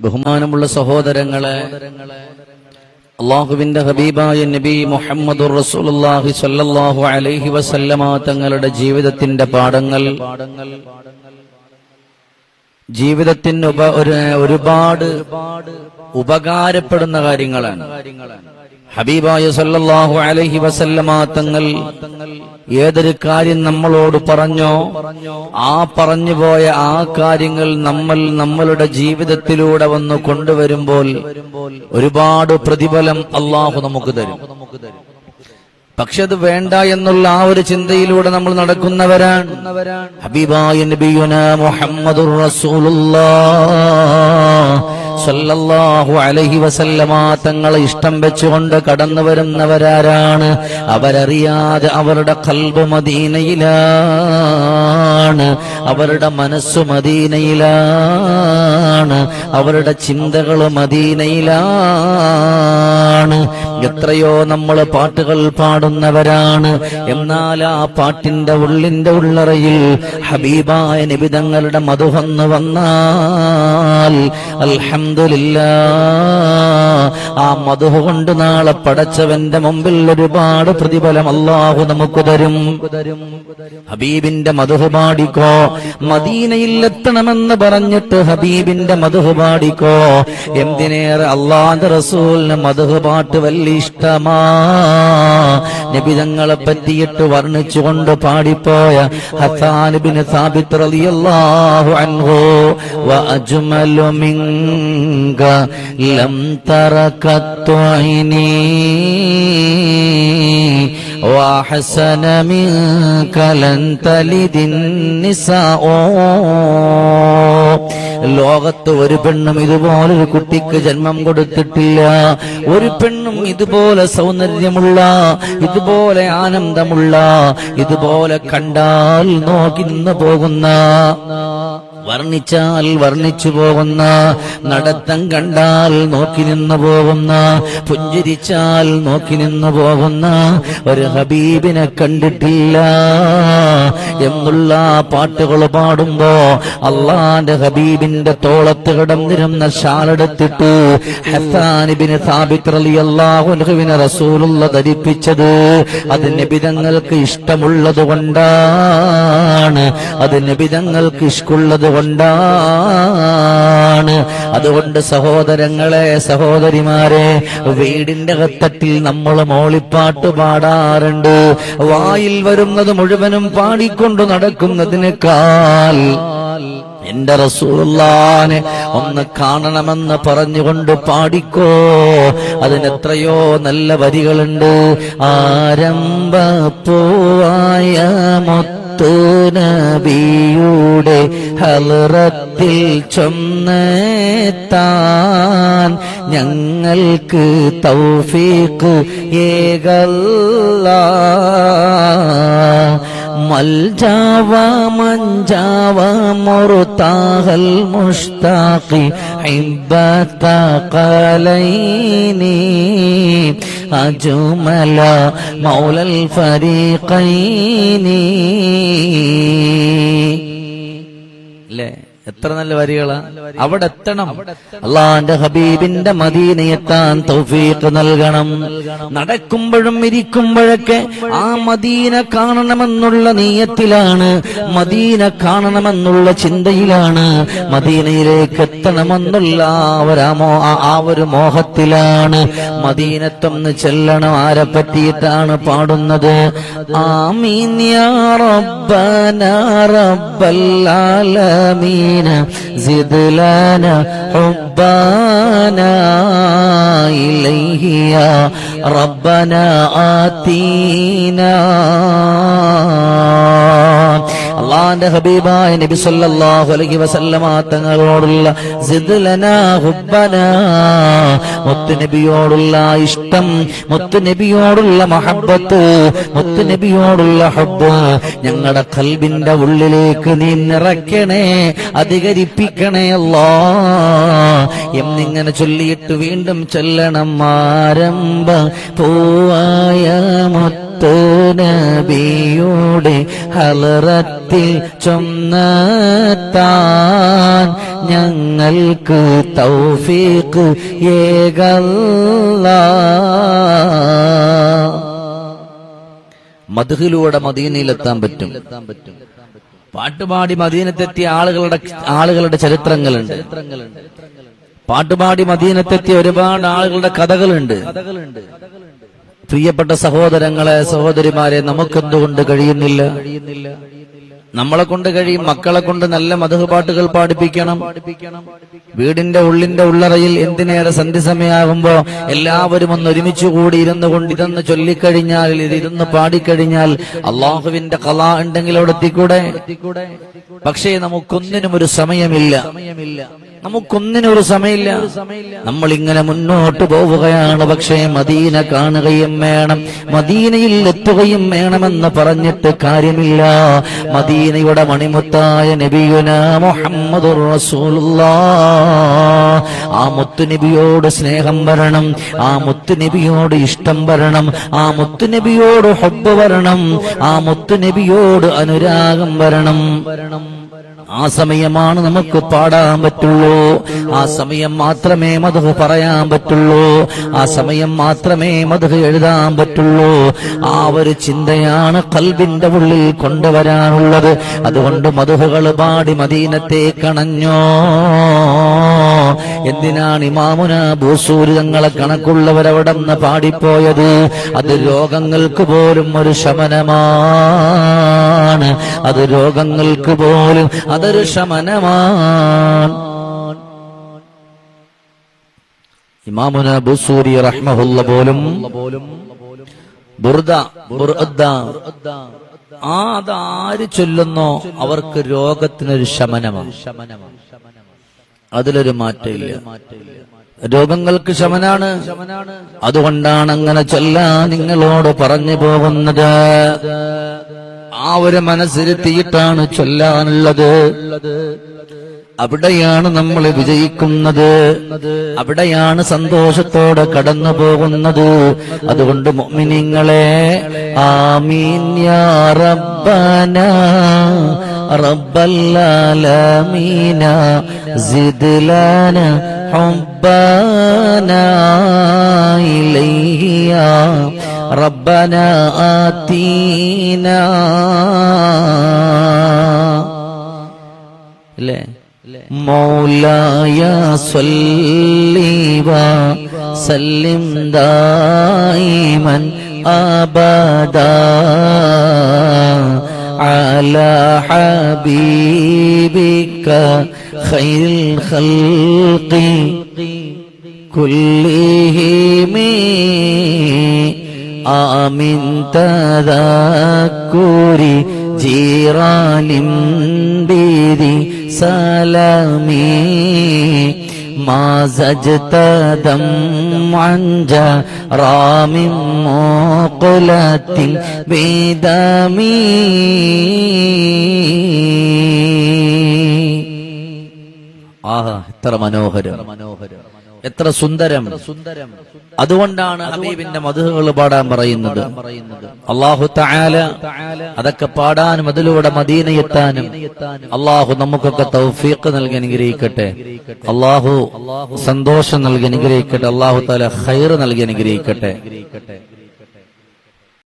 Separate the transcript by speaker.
Speaker 1: ബഹുമാനമുള്ള സഹോദരങ്ങളെ അള്ളാഹുവിന്റെ ഹബീബായ നബി മുഹമ്മദ് റസൂലുള്ളാഹി സ്വല്ലല്ലാഹു അലൈഹി വസല്ലമ തങ്ങളുടെ ജീവിതത്തിന്റെ പാഠങ്ങൾ ജീവിതത്തിന് ഉപ ഒരു ഒരുപാട് ഉപകാരപ്പെടുന്ന കാര്യങ്ങളാണ്. ഹബീബായ സല്ലല്ലാഹു അലൈഹി വസല്ലമ തങ്ങൾ ഏതൊരു കാര്യം നമ്മളോട് പറഞ്ഞോ ആ പറഞ്ഞു പോയ ആ കാര്യങ്ങൾ നമ്മൾ നമ്മളുടെ ജീവിതത്തിലൂടെ വന്ന് കൊണ്ടുവരുമ്പോൾ ഒരുപാട് പ്രതിഫലം അള്ളാഹു നമുക്ക് തരും. പക്ഷെ അത് വേണ്ട എന്നുള്ള ആ ഒരു ചിന്തയിലൂടെ നമ്മൾ നടക്കുന്നവരാണ്. ഹബീബായ സല്ലല്ലാഹു വസല്ലമ തങ്ങളെ ഇഷ്ടം വെച്ചുകൊണ്ട് കടന്നു വരുന്നവരാരാണ്. അവരറിയാതെ അവരുടെ കൽബ് മദീനയിലാണ്. അവരുടെ മനസ്സ് മദീനയിലാണ്. അവരുടെ ചിന്തകൾ മദീനയിലാണ്. എത്രയോ നമ്മൾ പാട്ടുകൾ പാടുന്നവരാണ്. എന്നാൽ ആ പാട്ടിന്റെ ഉള്ളിന്റെ ഉള്ളറയിൽ ഹബീബായ നിബിതങ്ങളുടെ മധുഹന്ന് വന്നാൽ ആ മധുഹ കൊണ്ട് നാളെ പടച്ചവന്റെ മുമ്പിൽ ഒരുപാട് പ്രതിഫലം അള്ളാഹു നമുക്ക് തരും. ഹബീബിന്റെ മധുഹ പാടിക്കോ? മദീനയിൽ എത്തണമെന്ന് പറഞ്ഞിട്ട് ഹബീബിന്റെ മധുഹ പാടിക്കോ? എന്തിനേറെ അള്ളാന്റെ റസൂലിന് മധുഹ പാട്ട് വലിയ ഇഷ്ടമാ നബിതങ്ങളെ പറ്റിയിട്ട് വർണിച്ചുകൊണ്ട് പാടിപ്പോയ ഹസാനുബിന് സാബിത്ത് റളിയല്ലാഹു അൻഹു. മിങ്ക ലം وأحسن منك لن تلد النساء ലോകത്ത് ഒരു പെണ്ണും ഇതുപോലെ ഒരു കുട്ടിക്ക് ജന്മം കൊടുത്തിട്ടില്ല ഒരു പെണ്ണും ഇതുപോലെ സൗന്ദര്യമുള്ള ഇതുപോലെ ആനന്ദമുള്ള ഇതുപോലെ കണ്ടാൽ നോക്കി നിന്ന് പോകുന്ന വർണിച്ചാൽ വർണിച്ചു പോകുന്ന നടത്തം കണ്ടാൽ നോക്കി നിന്നു പോകുന്ന പുഞ്ചിരിച്ചാൽ നോക്കി നിന്നു പോകുന്ന ഒരു ഹബീബിനെ കണ്ടിട്ടില്ല എന്നുള്ള പാട്ടുകൾ പാടുമ്പോ അള്ളാന്റെ ഹബീബിന്റെ തോളത്ത് കിടന്നിരുന്ന ഷാളെടുത്തിട്ട് ഹസാനിബിന് സാബിത്രലി അള്ളാഹുനഹുവിനെ റസൂലുള്ള ധരിപ്പിച്ചത് അത് നബിതങ്ങൾക്ക് ഇഷ്ടമുള്ളത് കൊണ്ടാണ്. അത് നബിതങ്ങൾക്ക് ഇഷ്കുള്ളത് കൊണ്ടാണ് അതുകൊണ്ട് സഹോദരങ്ങളെ സഹോദരിമാരെ വീടിന്റെ കത്തട്ടിൽ നമ്മൾ മോളിപ്പാട്ട് പാടാറുണ്ട്. വായിൽ വരുന്നത് മുഴുവനും പാടിക്കൊണ്ടു നടക്കുന്നതിനേക്കാൾ എന്റെ റസൂലുള്ളാനെ ഒന്ന് കാണണമെന്ന് പറഞ്ഞുകൊണ്ട് പാടിക്കോ. അതിനെത്രയോ നല്ല വരികളുണ്ട്. ആരംഭ പൂവായ മുത്തു നബിയുടെ ഹലറത്തിൽ ചൊന്നെത്താൻ ഞങ്ങൾക്ക് തൗഫീഖ് ഏകല്ല. മൽജാവ മഞ്ചാവ മുറുത്താഹൽ മുഷ്താഖി ഹിബ്ബത്ത ഖലൈനി അജുമല മൗലൽ ഫരീഖൈനി. അല്ലേ എത്ര നല്ല വരികളാ. അവിടെ എത്തണം അള്ളാന്റെ ഹബീബിന്റെ മദീനയെത്താൻ തൗഫീഖ് നൽകണം. നടക്കുമ്പോഴും ഇരിക്കുമ്പോഴൊക്കെ ആ മദീന കാണണമെന്നുള്ള നീയത്തിലാണ്. മദീന കാണണമെന്നുള്ള ചിന്തയിലാണ്. മദീനയിലേക്ക് എത്തണമെന്നുള്ള ആ ഒരു ആ- ഒരു മോഹത്തിലാണ്. മദീനത്തൊന്ന് ചെല്ലണം. ആരെ പറ്റിയിട്ടാണ് പാടുന്നത്? ആമീൻ റബ്ബന റബ്ബൽ زد لنا حبانا إليه يا ربنا آتينا അള്ളാന്റെ ഹബീബായ നബി സല്ലല്ലാഹു അലൈഹി വസല്ലമ തങ്ങളോടുള്ള സിദ്ലനാ ഹുബ്ബനാ മുത്ത് നബിയോടുള്ള ഇഷ്ടം മുത്ത് നബിയോടുള്ള മഹബ്ബത്ത് മുത്ത് നബിയോടുള്ള ഹബ്ബ് ഞങ്ങളുടെ കൽബിന്റെ ഉള്ളിലേക്ക് നീ നിറയ്ക്കണേ അധികരിപ്പിക്കണേ അല്ലാ എന്നിങ്ങനെ ചൊല്ലിയിട്ട് വീണ്ടും ചൊല്ലണം ആരംഭ പൂവായ മുത്ത് നബിയുടെ ഹലറത്തിൽ ചൊന്നത്താൻ ഞങ്ങൾക്ക് തൗഫീഖ് ഏകല്ല. മധുഹിലൂടെ മദീനയിലെത്താൻ പറ്റും. പാട്ടുപാടി മദീനത്തെത്തിയ ആളുകളുടെ ആളുകളുടെ ചരിത്രങ്ങളുണ്ട്. പാട്ടുപാടി മദീനത്തെത്തിയ ഒരുപാട് ആളുകളുടെ കഥകളുണ്ട്. പ്രിയപ്പെട്ട സഹോദരങ്ങളെ സഹോദരിമാരെ നമുക്കെന്തുകൊണ്ട് കഴിയുന്നില്ല? നമ്മളെ കൊണ്ട് കഴിയും മക്കളെ കൊണ്ട് നല്ല മധു പാട്ടുകൾ പാടിപ്പിക്കണം. വീടിന്റെ ഉള്ളിന്റെ ഉള്ളറയിൽ എന്തിനേറെ സന്ധി സമയമാകുമ്പോ എല്ലാവരും ഒന്ന് ഒരുമിച്ച് കൂടി ഇരുന്നു കൊണ്ട് ഇതൊന്ന് ചൊല്ലിക്കഴിഞ്ഞാൽ ഇത് ഇരുന്ന് പാടിക്കഴിഞ്ഞാൽ അള്ളാഹുവിന്റെ കല ഉണ്ടെങ്കിൽ അവിടെ എത്തിക്കൂടെ? പക്ഷേ നമുക്കൊന്നിനും ഒരു സമയമില്ല. നമുക്കൊന്നിനും ഒരു സമയമില്ല. നമ്മൾ ഇങ്ങനെ മുന്നോട്ട് പോവുകയാണ്. പക്ഷേ മദീന കാണുകയും വേണം. മദീനയിൽ എത്തുകയും വേണമെന്ന് പറഞ്ഞിട്ട് കാര്യമില്ല. മദീനയുടെ മണിമുത്തായ നബിയുന മുഹമ്മദ് ആ മുത്തുനബിയോട് സ്നേഹം വരണം. ആ മുത്തുനബിയോട് ഇഷ്ടം വരണം. ആ മുത്തുനബിയോട് ഹൊബ് വരണം. ആ മുത്തുനബിയോട് അനുരാഗം വരണം വരണം. ആ സമയമാണ് നമുക്ക് പാടാൻ പറ്റുള്ളൂ. ആ സമയം മാത്രമേ മധു പറയാൻ പറ്റുള്ളൂ. ആ സമയം മാത്രമേ മധു എഴുതാൻ പറ്റുള്ളൂ. ആ ഒരു ചിന്തയാണ് കൽബിന്റെ ഉള്ളിൽ കൊണ്ടുവരാനുള്ളത്. അതുകൊണ്ട് മധുഹകൾ പാടി മദീനത്തെ കണഞ്ഞോ എന്തിനാണ് ഇമാമുന ഭൂസൂര് തങ്ങളെ കണക്കുള്ളവരവിടെ നിന്ന് പാടിപ്പോയത്? അത് രോഗങ്ങൾക്ക് പോലും ഒരു ശമനമാണ് അത് രോഗങ്ങൾക്ക് പോലും അതൊരു ശമനമാണ്. ഇമാമുന ബുസൂരി റഹ്മഹുല്ല പോലും ബുർദ ബുർദ ആ അത് ആര് ചൊല്ലുന്നോ അവർക്ക് രോഗത്തിനൊരു ശമനമാണ്. അതിലൊരു മാറ്റമില്ല. രോഗങ്ങൾക്ക് ശമനാണ്. അതുകൊണ്ടാണ് അങ്ങനെ ചൊല്ലാൻ നിങ്ങളോട് പറഞ്ഞു പോകുന്നത്. ആ ഒരു മനസ്സിരുത്തിയിട്ടാണ് ചൊല്ലാനുള്ളത് അവിടെയാണ് നമ്മൾ വിജയിക്കുന്നത് അവിടെയാണ് സന്തോഷത്തോടെ കടന്നു പോകുന്നത് അതുകൊണ്ട് മുഅ്മിനീങ്ങളെ ആമീൻ യാ റബ്ബന റബ്ബൽ ആലമീന സിദ് ലന حبنا إليه يا ربنا آتينا. مولاي صلي وسلم دائما أبدا على حبيبك خير الخلق كلهم. آمن تذكر جيران بذي سلامي ما زجت دمعا جرام مقلة بدمي ആഹാ എത്ര മനോഹരം മനോഹരം എത്ര സുന്ദരം. അതുകൊണ്ടാണ് ഹബീബിന്റെ മധുഹകൾ പാടാൻ പറയുന്നത്. അള്ളാഹു അതൊക്കെ പാടാനും അതിലൂടെ മദീനയെത്താനും അള്ളാഹു നമുക്കൊക്കെ തൗഫീഖ് നൽകി അനുഗ്രഹിക്കട്ടെ. അള്ളാഹു സന്തോഷം നൽകി അനുഗ്രഹിക്കട്ടെ. അള്ളാഹു താല ഹൈർ നൽകി അനുഗ്രഹിക്കട്ടെ.